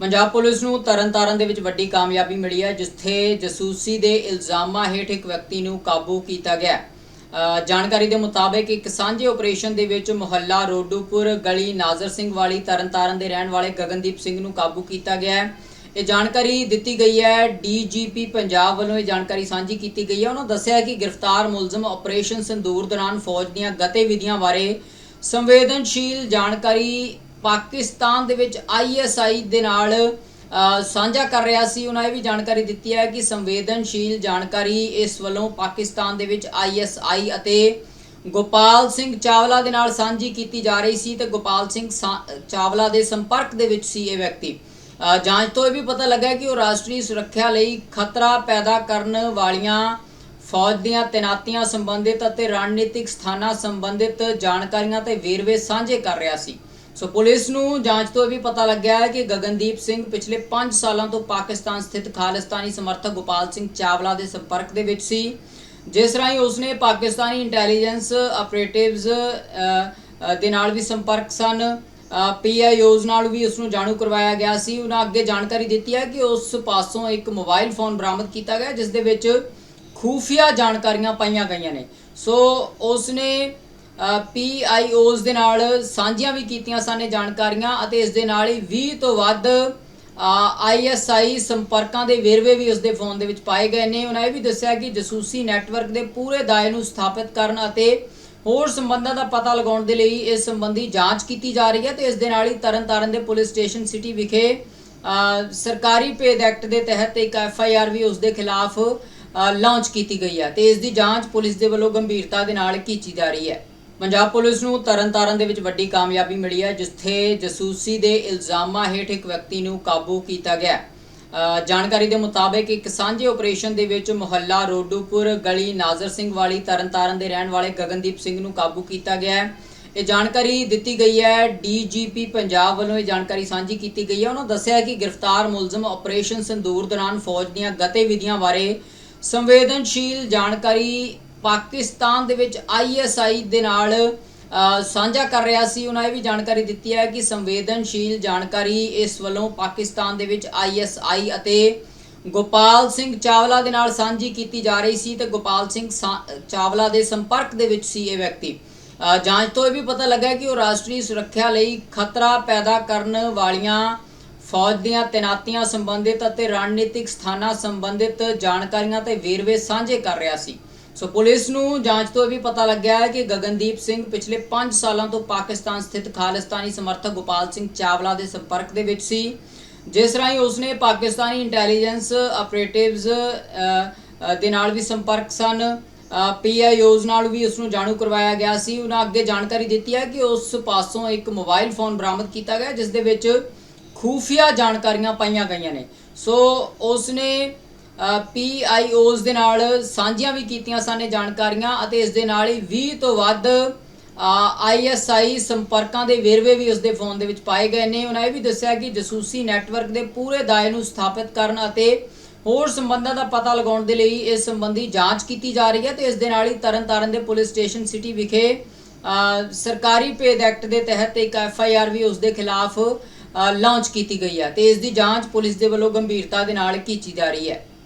Punjab police ਨੂੰ ਤਰਨਤਾਰਨ ਦੇ ਵਿੱਚ ਵੱਡੀ ਕਾਮਯਾਬੀ ਮਿਲੀ ਹੈ ਜਿੱਥੇ ਜਸੂਸੀ ਦੇ ਇਲਜ਼ਾਮਾਂ ਹੇਠ ਇੱਕ ਵਿਅਕਤੀ ਨੂੰ ਕਾਬੂ ਕੀਤਾ ਗਿਆ ਹੈ। ਅ, ਜਾਣਕਾਰੀ ਦੇ ਮੁਤਾਬਕ ਇੱਕ ਸਾਂਝੇ ਆਪਰੇਸ਼ਨ ਦੇ ਵਿੱਚ ਮੁਹੱਲਾ ਰੋਡੂਪੁਰ ਗਲੀ ਨਾਜ਼ਰ ਸਿੰਘ ਵਾਲੀ ਤਰਨਤਾਰਨ ਦੇ ਰਹਿਣ ਵਾਲੇ ਗਗਨਦੀਪ ਸਿੰਘ ਨੂੰ ਕਾਬੂ ਕੀਤਾ ਗਿਆ ਹੈ ਇਹ ਜਾਣਕਾਰੀ ਦਿੱਤੀ ਗਈ ਹੈ ਡੀਜੀਪੀ ਪੰਜਾਬ ਵੱਲੋਂ ਇਹ ਜਾਣਕਾਰੀ ਸਾਂਝੀ ਕੀਤੀ ਗਈ ਹੈ ਉਹਨਾਂ ਦੱਸਿਆ ਕਿ ਗ੍ਰਿਫਤਾਰ ਮੁਲਜ਼ਮ ਆਪਰੇਸ਼ਨ ਸੰਦੂਰ ਦੌਰਾਨ ਫੌਜ ਦੀਆਂ ਗਤੀਵਿਧੀਆਂ ਬਾਰੇ ਸੰਵੇਦਨਸ਼ੀਲ ਜਾਣਕਾਰੀ ਪਾਕਿਸਤਾਨ ਦੇ ਵਿੱਚ ਆਈਐਸਆਈ ਦੇ ਨਾਲ ਸਾਂਝਾ ਕਰ ਰਿਹਾ ਸੀ। ਉਹਨਾਂ ਇਹ ਵੀ ਜਾਣਕਾਰੀ ਦਿੱਤੀ ਹੈ ਕਿ ਸੰਵੇਦਨਸ਼ੀਲ ਜਾਣਕਾਰੀ ਇਸ ਵੱਲੋਂ ਪਾਕਿਸਤਾਨ ਦੇ ਵਿੱਚ ਆਈਐਸਆਈ ਅਤੇ ਗੋਪਾਲ ਸਿੰਘ ਚਾਵਲਾ ਦੇ ਨਾਲ ਸਾਂਝੀ ਕੀਤੀ ਜਾ ਰਹੀ ਸੀ ਤੇ ਗੋਪਾਲ ਸਿੰਘ ਸਾ- ਚਾਵਲਾ ਦੇ ਸੰਪਰਕ ਦੇ ਵਿੱਚ ਸੀ ਇਹ ਵਿਅਕਤੀ। ਜਾਂਚ ਤੋਂ ਇਹ ਵੀ ਪਤਾ ਲੱਗਾ ਕਿ ਉਹ ਰਾਸ਼ਟਰੀ ਸੁਰੱਖਿਆ ਲਈ ਖਤਰਾ ਪੈਦਾ ਕਰਨ ਵਾਲੀਆਂ ਫੌਜ ਦੀਆਂ ਤੈਨਾਤੀਆਂ ਸੰਬੰਧਿਤ ਅਤੇ ਰਣਨੀਤਿਕ ਸਥਾਨਾਂ ਸੰਬੰਧਿਤ ਜਾਣਕਾਰੀਆਂ ਤੇ ਵੇਰਵੇ ਸਾਂਝੇ ਕਰ ਰਿਹਾ ਸੀ। ਸੋ ਪੁਲਿਸ ਨੂੰ ਜਾਂਚ ਤੋਂ ਇਹ ਵੀ ਪਤਾ ਲੱਗਿਆ ਹੈ ਕਿ ਗਗਨਦੀਪ ਸਿੰਘ ਪਿਛਲੇ 5 ਸਾਲਾਂ ਤੋਂ ਪਾਕਿਸਤਾਨ ਸਥਿਤ ਖਾਲਿਸਤਾਨੀ ਸਮਰਥਕ ਗੋਪਾਲ ਸਿੰਘ ਚਾਵਲਾ ਦੇ ਸੰਪਰਕ ਦੇ ਵਿੱਚ ਸੀ। ਜਿਸ ਰਾਹੀਂ ਉਸਨੇ ਪਾਕਿਸਤਾਨੀ ਇੰਟੈਲੀਜੈਂਸ ਆਪਰੇਟਿਵਸ ਦੇ ਨਾਲ ਵੀ ਸੰਪਰਕ ਸਨ। ਪੀਆਈਓਜ਼ ਨਾਲ ਵੀ ਉਸ ਨੂੰ ਜਾਣੂ ਕਰਵਾਇਆ ਗਿਆ ਸੀ। ਉਹਨਾਂ ਅੱਗੇ ਜਾਣਕਾਰੀ ਦਿੱਤੀ ਹੈ ਕਿ ਉਸ ਪਾਸੋਂ ਇੱਕ ਮੋਬਾਈਲ ਫੋਨ ਬਰਾਮਦ ਕੀਤਾ ਗਿਆ, ਜਿਸ ਦੇ ਵਿੱਚ ਖੂਫੀਆ ਜਾਣਕਾਰੀਆਂ ਪਾਈਆਂ ਗਈਆਂ ਨੇ। ਸੋ ਉਸਨੇ ਪੀਆਈਓਜ਼ ਦੇ ਨਾਲ ਸਾਂਝੀਆਂ ਵੀ ਕੀਤੀਆਂ ਸਨ ਇਹ ਜਾਣਕਾਰੀਆਂ ਅਤੇ ਇਸ ਦੇ ਨਾਲ ਹੀ 20 ਤੋਂ ਵੱਧ ਆਈਐਸਆਈ ਸੰਪਰਕਾਂ ਦੇ ਵੇਰਵੇ ਵੀ ਉਸ ਦੇ ਫੋਨ ਦੇ ਵਿੱਚ ਪਾਏ ਗਏ ਨੇ। ਉਹਨਾਂ ਇਹ ਵੀ ਦੱਸਿਆ ਕਿ ਜਸੂਸੀ ਨੈਟਵਰਕ ਦੇ ਪੂਰੇ ਦਾਇਰੇ ਨੂੰ ਸਥਾਪਿਤ ਕਰਨ ਅਤੇ ਹੋਰ ਸੰਬੰਧਾਂ ਦਾ ਪਤਾ ਲਗਾਉਣ ਦੇ ਲਈ ਇਸ ਸੰਬੰਧੀ ਜਾਂਚ ਕੀਤੀ ਜਾ ਰਹੀ ਹੈ ਤੇ ਇਸ ਦੇ ਨਾਲ ਹੀ ਤਰਨਤਾਰਨ ਦੇ ਪੁਲਿਸ ਸਟੇਸ਼ਨ ਸਿਟੀ ਵਿਖੇ ਸਰਕਾਰੀ ਭੇਦ ਐਕਟ ਦੇ ਤਹਿਤ ਇੱਕ ਐੱਫ ਆਈ ਆਰ ਵੀ ਉਸ ਦੇ ਖਿਲਾਫ ਲਾਂਚ ਕੀਤੀ ਗਈ ਹੈ ਤੇ ਇਸ ਦੀ ਜਾਂਚ ਪੁਲਿਸ ਦੇ ਵੱਲੋਂ ਗੰਭੀਰਤਾ ਦੇ ਨਾਲ ਕੀਤੀ ਜਾ ਰਹੀ ਹੈ। ਪੰਜਾਬ ਪੁਲਿਸ ਨੂੰ ਤਰਨਤਾਰਨ ਦੇ ਵਿੱਚ ਵੱਡੀ ਕਾਮਯਾਬੀ ਮਿਲੀ ਹੈ ਜਿੱਥੇ ਜਸੂਸੀ ਦੇ ਇਲਜ਼ਾਮਾਂ ਹੇਠ ਇੱਕ ਵਿਅਕਤੀ ਨੂੰ ਕਾਬੂ ਕੀਤਾ ਗਿਆ ਹੈ। ਅ, ਜਾਣਕਾਰੀ ਦੇ ਮੁਤਾਬਕ ਇੱਕ ਸਾਂਝੇ ਆਪਰੇਸ਼ਨ ਦੇ ਵਿੱਚ ਮੁਹੱਲਾ ਰੋਡੂਪੁਰ ਗਲੀ ਨਾਜ਼ਰ ਸਿੰਘ ਵਾਲੀ ਤਰਨਤਾਰਨ ਦੇ ਰਹਿਣ ਵਾਲੇ ਗਗਨਦੀਪ ਸਿੰਘ ਨੂੰ ਕਾਬੂ ਕੀਤਾ ਗਿਆ ਹੈ ਇਹ ਜਾਣਕਾਰੀ ਦਿੱਤੀ ਗਈ ਹੈ ਡੀਜੀਪੀ ਪੰਜਾਬ ਵੱਲੋਂ ਇਹ ਜਾਣਕਾਰੀ ਸਾਂਝੀ ਕੀਤੀ ਗਈ ਹੈ ਉਹਨਾਂ ਦੱਸਿਆ ਕਿ ਗ੍ਰਿਫਤਾਰ ਮੁਲਜ਼ਮ ਆਪਰੇਸ਼ਨ ਸੰਦੂਰ ਦੌਰਾਨ ਫੌਜ ਦੀਆਂ ਗਤੀਵਿਧੀਆਂ ਬਾਰੇ ਸੰਵੇਦਨਸ਼ੀਲ ਜਾਣਕਾਰੀ ਪਾਕਿਸਤਾਨ ਦੇ ਵਿੱਚ ਆਈਐਸਆਈ ਦੇ ਨਾਲ ਸਾਂਝਾ ਕਰ ਰਿਹਾ ਸੀ। ਉਹਨਾਂ ਇਹ ਵੀ ਜਾਣਕਾਰੀ ਦਿੱਤੀ ਹੈ ਕਿ ਸੰਵੇਦਨਸ਼ੀਲ ਜਾਣਕਾਰੀ ਇਸ ਵੱਲੋਂ ਪਾਕਿਸਤਾਨ ਦੇ ਵਿੱਚ ਆਈਐਸਆਈ ਅਤੇ ਗੋਪਾਲ ਸਿੰਘ ਚਾਵਲਾ ਦੇ ਨਾਲ ਸਾਂਝੀ ਕੀਤੀ ਜਾ ਰਹੀ ਸੀ ਤੇ ਗੋਪਾਲ ਸਿੰਘ ਸਾ- ਚਾਵਲਾ ਦੇ ਸੰਪਰਕ ਦੇ ਵਿੱਚ ਸੀ ਇਹ ਵਿਅਕਤੀ। ਜਾਂਚ ਤੋਂ ਇਹ ਵੀ ਪਤਾ ਲੱਗਾ ਕਿ ਉਹ ਰਾਸ਼ਟਰੀ ਸੁਰੱਖਿਆ ਲਈ ਖਤਰਾ ਪੈਦਾ ਕਰਨ ਵਾਲੀਆਂ ਫੌਜ ਦੀਆਂ ਤੈਨਾਤੀਆਂ ਸੰਬੰਧਿਤ ਅਤੇ ਰਣਨੀਤਿਕ ਸਥਾਨਾਂ ਸੰਬੰਧਿਤ ਜਾਣਕਾਰੀਆਂ ਤੇ ਵੇਰਵੇ ਸਾਂਝੇ ਕਰ ਰਿਹਾ ਸੀ। ਸੋ ਪੁਲਿਸ ਨੂੰ ਜਾਂਚ ਤੋਂ ਇਹ ਵੀ ਪਤਾ ਲੱਗਿਆ ਹੈ ਕਿ ਗਗਨਦੀਪ ਸਿੰਘ ਪਿਛਲੇ 5 ਸਾਲਾਂ ਤੋਂ ਪਾਕਿਸਤਾਨ ਸਥਿਤ ਖਾਲਿਸਤਾਨੀ ਸਮਰਥਕ ਗੋਪਾਲ ਸਿੰਘ ਚਾਵਲਾ ਦੇ ਸੰਪਰਕ ਦੇ ਵਿੱਚ ਸੀ। ਜਿਸ ਰਾਹੀਂ ਉਸਨੇ ਪਾਕਿਸਤਾਨੀ ਇੰਟੈਲੀਜੈਂਸ ਆਪਰੇਟਿਵਸ ਦੇ ਨਾਲ ਵੀ ਸੰਪਰਕ ਸਨ। ਪੀਆਈਓਜ਼ ਨਾਲ ਵੀ ਉਸ ਨੂੰ ਜਾਣੂ ਕਰਵਾਇਆ ਗਿਆ ਸੀ। ਉਹਨਾਂ ਅੱਗੇ ਜਾਣਕਾਰੀ ਦਿੱਤੀ ਹੈ ਕਿ ਉਸ ਪਾਸੋਂ ਇੱਕ ਮੋਬਾਈਲ ਫੋਨ ਬਰਾਮਦ ਕੀਤਾ ਗਿਆ, ਜਿਸ ਦੇ ਵਿੱਚ ਖੂਫੀਆ ਜਾਣਕਾਰੀਆਂ ਪਾਈਆਂ ਗਈਆਂ ਨੇ। ਸੋ ਉਸਨੇ ਪੀਆਈਓਜ਼ ਦੇ ਨਾਲ ਸਾਂਝੀਆਂ ਵੀ ਕੀਤੀਆਂ ਸਨ ਇਹ ਜਾਣਕਾਰੀਆਂ ਅਤੇ ਇਸ ਦੇ ਨਾਲ ਹੀ 20 ਤੋਂ ਵੱਧ ਆਈਐਸਆਈ ਸੰਪਰਕਾਂ ਦੇ ਵੇਰਵੇ ਵੀ ਉਸ ਦੇ ਫੋਨ ਦੇ ਵਿੱਚ ਪਾਏ ਗਏ ਨੇ। ਉਹਨਾਂ ਇਹ ਵੀ ਦੱਸਿਆ ਕਿ ਜਸੂਸੀ ਨੈਟਵਰਕ ਦੇ ਪੂਰੇ ਦਾਇਰੇ ਨੂੰ ਸਥਾਪਿਤ ਕਰਨ ਅਤੇ ਹੋਰ ਸੰਬੰਧਾਂ ਦਾ ਪਤਾ ਲਗਾਉਣ ਦੇ ਲਈ ਇਸ ਸੰਬੰਧੀ ਜਾਂਚ ਕੀਤੀ ਜਾ ਰਹੀ ਹੈ ਤੇ ਇਸ ਦੇ ਨਾਲ ਹੀ ਤਰਨਤਾਰਨ ਦੇ ਪੁਲਿਸ ਸਟੇਸ਼ਨ ਸਿਟੀ ਵਿਖੇ ਸਰਕਾਰੀ ਭੇਦ ਐਕਟ ਦੇ ਤਹਿਤ ਇੱਕ ਐੱਫ ਆਈ ਆਰ ਵੀ ਉਸ ਦੇ ਖਿਲਾਫ ਲਾਂਚ ਕੀਤੀ ਗਈ ਹੈ ਤੇ ਇਸ ਦੀ ਜਾਂਚ ਪੁਲਿਸ ਦੇ ਵੱਲੋਂ ਗੰਭੀਰਤਾ ਦੇ ਨਾਲ ਕੀਤੀ ਜਾ ਰਹੀ ਹੈ।